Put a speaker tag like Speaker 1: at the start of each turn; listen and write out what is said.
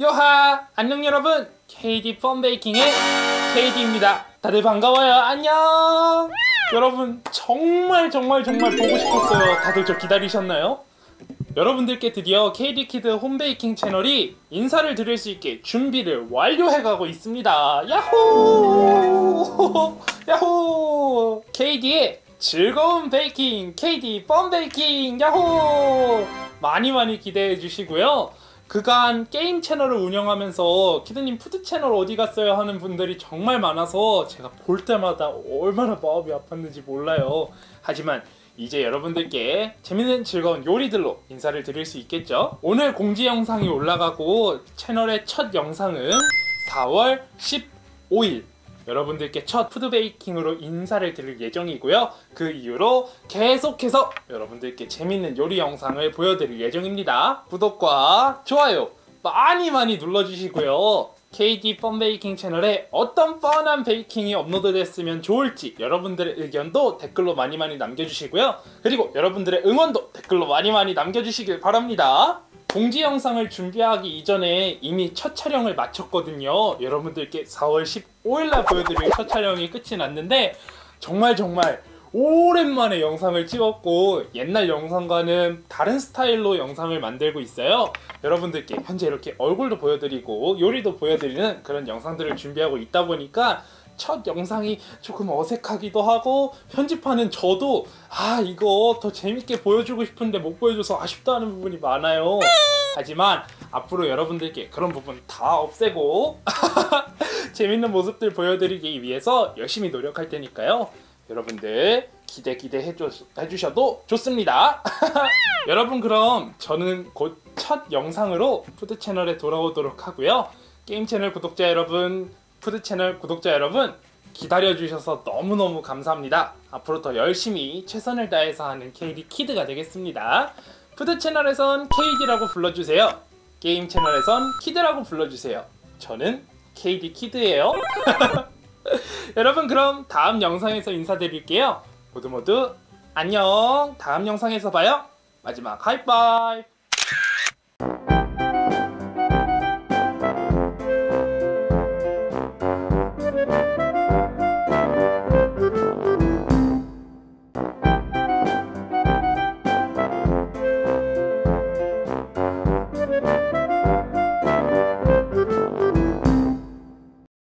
Speaker 1: 요하! 안녕 여러분! KD 펀베이킹의 KD입니다. 다들 반가워요. 안녕! 여러분 정말 정말 정말 보고 싶었어요. 다들 저 기다리셨나요? 여러분들께 드디어 KD 키드 홈베이킹 채널이 인사를 드릴 수 있게 준비를 완료해가고 있습니다. 야호! 야호! KD의 즐거운 베이킹, KD 펀베이킹, 야호! 많이 많이 기대해 주시고요. 그간 게임 채널을 운영하면서 키드님 푸드 채널 어디 갔어요 하는 분들이 정말 많아서 제가 볼 때마다 얼마나 마음이 아팠는지 몰라요. 하지만 이제 여러분들께 재밌는 즐거운 요리들로 인사를 드릴 수 있겠죠? 오늘 공지 영상이 올라가고 채널의 첫 영상은 4월 15일 여러분들께 첫 푸드 베이킹으로 인사를 드릴 예정이고요. 그 이후로 계속해서 여러분들께 재밌는 요리 영상을 보여드릴 예정입니다. 구독과 좋아요 많이 많이 눌러주시고요. KD 펀 베이킹 채널에 어떤 뻔한 베이킹이 업로드됐으면 좋을지 여러분들의 의견도 댓글로 많이 많이 남겨주시고요. 그리고 여러분들의 응원도 댓글로 많이 많이 남겨주시길 바랍니다. 공지 영상을 준비하기 이전에 이미 첫 촬영을 마쳤거든요. 여러분들께 4월 15일날 보여드릴 첫 촬영이 끝이 났는데 정말 정말 오랜만에 영상을 찍었고 옛날 영상과는 다른 스타일로 영상을 만들고 있어요. 여러분들께 현재 이렇게 얼굴도 보여드리고 요리도 보여드리는 그런 영상들을 준비하고 있다 보니까 첫 영상이 조금 어색하기도 하고 편집하는 저도 아 이거 더 재밌게 보여주고 싶은데 못 보여줘서 아쉽다는 부분이 많아요. 하지만 앞으로 여러분들께 그런 부분 다 없애고 재밌는 모습들 보여드리기 위해서 열심히 노력할 테니까요. 여러분들 기대 기대 해주, 해주셔도 좋습니다. 여러분 그럼 저는 곧 첫 영상으로 푸드 채널에 돌아오도록 하고요. 게임 채널 구독자 여러분 푸드 채널 구독자 여러분 기다려주셔서 너무너무 감사합니다. 앞으로 더 열심히 최선을 다해서 하는 KD 키드가 되겠습니다. 푸드 채널에선 KD라고 불러주세요. 게임 채널에선 키드라고 불러주세요. 저는 KD 키드예요. 여러분 그럼 다음 영상에서 인사드릴게요. 모두 모두 안녕. 다음 영상에서 봐요. 마지막 하이파이브. Bye.